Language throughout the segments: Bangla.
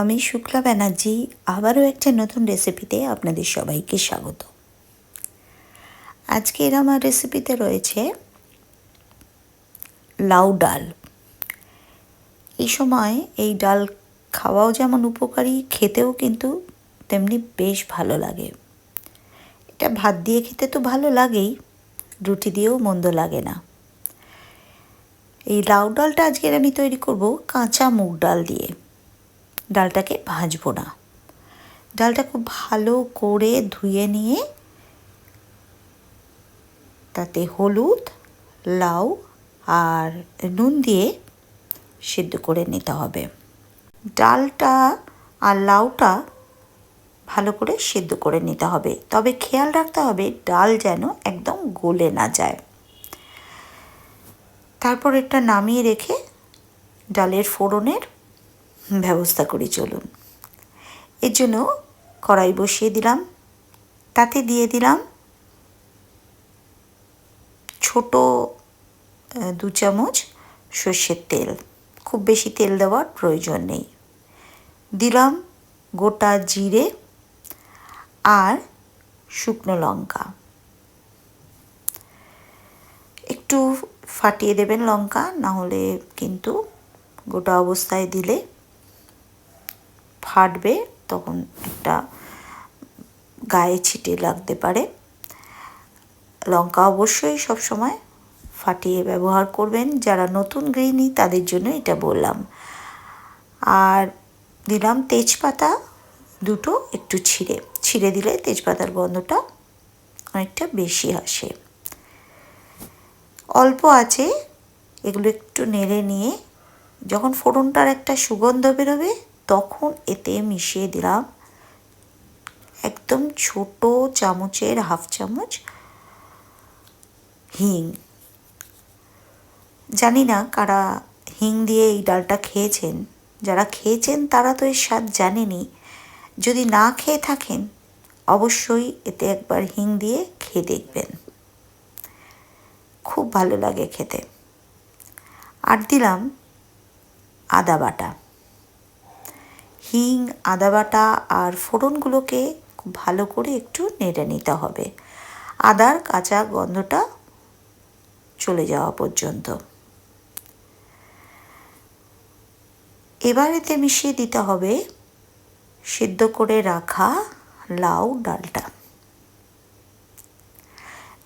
আমি শুক্লা ব্যানার্জি, আবারও একটা নতুন রেসিপিতে আপনাদের সবাইকে স্বাগত। আজকের আমার রেসিপিতে রয়েছে লাউ ডাল। এই সময় এই ডাল খাওয়াও যেমন উপকারী, খেতেও কিন্তু তেমনি বেশ ভালো লাগে। এটা ভাত দিয়ে খেতে তো ভালো লাগেই, রুটি দিয়েও মন্দ লাগে না। এই লাউ ডালটা আজকের আমি তৈরি করব কাঁচা মুগ ডাল দিয়ে। ডালটাকে ভাজবো না। ডালটা খুব ভালো করে ধুয়ে নিয়ে তাতে হলুদ, লাউ আর নুন দিয়ে সিদ্ধ করে নিতে হবে। ডালটা আর লাউটা ভালো করে সিদ্ধ করে নিতে হবে। তবে খেয়াল রাখতে হবে, ডাল যেন একদম গলে না যায়। তারপর এটা নামিয়ে রেখে ডালের ফোড়নের ব্যবস্থা করি, চলুন। এর জন্য কড়াই বসিয়ে দিলাম। তাতে দিয়ে দিলাম ছোট দু চামচ সর্ষের তেল। খুব বেশি তেল দেওয়ার প্রয়োজন নেই। দিলাম গোটা জিরে আর শুকনো লঙ্কা। একটু ফাটিয়ে দেবেন লঙ্কা না হলে কিন্তু গোটা অবস্থায় দিলে ফাটবে, তখন একটা গায়ে ছিটে লাগতে পারে। লঙ্কা অবশ্যই সব সময় ফাটিয়ে ব্যবহার করবেন। যারা নতুন গৃহিণী, তাদের জন্য এটা বললাম। আর দিলাম তেজপাতা দুটো একটু ছিঁড়ে। ছিঁড়ে দিলে তেজপাতার গন্ধটা অনেকটা বেশি আসে। অল্প আছে, এগুলো একটু নেড়ে নিয়ে যখন ফোড়নটার একটা সুগন্ধ বেরোবে তখন এতে মিশিয়ে দিলাম একদম ছোট চামচের হাফ চামচ হিং। জানি না কারা হিং দিয়ে এই ডালটা খেয়েছেন। যারা খেয়েছেন তারা তো এর স্বাদ জানেনি যদি না খেয়ে থাকেন, অবশ্যই এতে একবার হিং দিয়ে খেয়ে দেখবেন। খুব ভালো লাগে খেতে। আর দিলাম আদা বাটা। হিং আদা বাটা আর ফোড়নগুলোকে খুব ভালো করে একটু নেড়ে নিতে হবে। আদার কাঁচা গন্ধটা চলে যাওয়া পর্যন্ত। এবার এতে মিশিয়ে দিতে হবে সিদ্ধ করে রাখা লাউ ডালটা।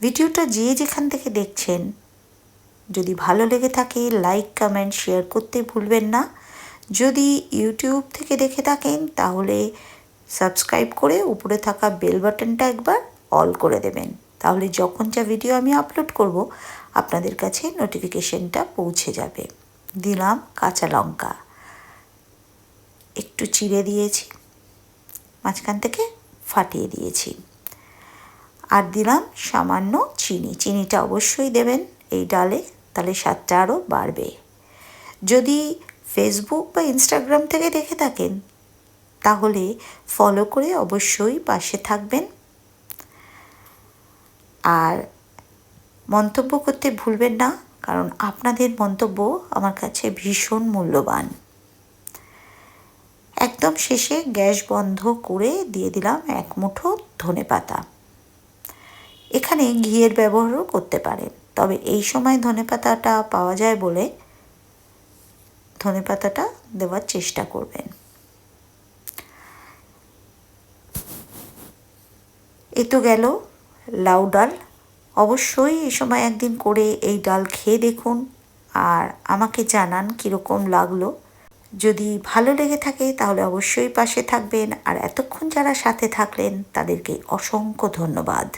ভিডিওটা যে যেখান থেকে দেখছেন, যদি ভালো লেগে থাকে লাইক কমেন্ট শেয়ার করতে ভুলবেন না। যদি ইউটিউব থেকে দেখে থাকেন, তাহলে সাবস্ক্রাইব করে উপরে থাকা বেল বাটনটা একবার অল করে দেবেন। তাহলে যখন যা ভিডিও আমি আপলোড করব, আপনাদের কাছে নোটিফিকেশনটা পৌঁছে যাবে। দিলাম কাঁচা লঙ্কা। একটু চিড়ে দিয়েছি। মাঝখান থেকে ফাটিয়ে দিয়েছি। আর দিলাম সামান্য চিনি। চিনিটা অবশ্যই দেবেন এই ডালে, তাহলে স্বাদটা আরও বাড়বে। যদি ফেসবুক বা ইনস্টাগ্রাম থেকে দেখে থাকেন। তাহলে ফলো করে অবশ্যই পাশে থাকবেন। আর মন্তব্য করতে ভুলবেন না, কারণ আপনাদের মন্তব্য আমার কাছে ভীষণ মূল্যবান। একদম শেষে গ্যাস বন্ধ করে দিয়ে দিলাম এক মুঠো ধনে পাতা। এখানে ঘিয়ের ব্যবহারও করতে পারেন, তবে এই সময় ধনে পাতাটা পাওয়া যায় বলে ধনে পাতাটা দেওয়ার চেষ্টা করবেন। এ তো গেল লাউ ডাল। অবশ্যই এই সময় একদিন করে এই ডাল খেয়ে দেখুন আর আমাকে জানান কীরকম লাগল। যদি ভালো লেগে থাকে তাহলে অবশ্যই পাশে থাকবেন। আর এতক্ষণ যারা সাথে থাকলেন তাদেরকে অসংখ্য ধন্যবাদ।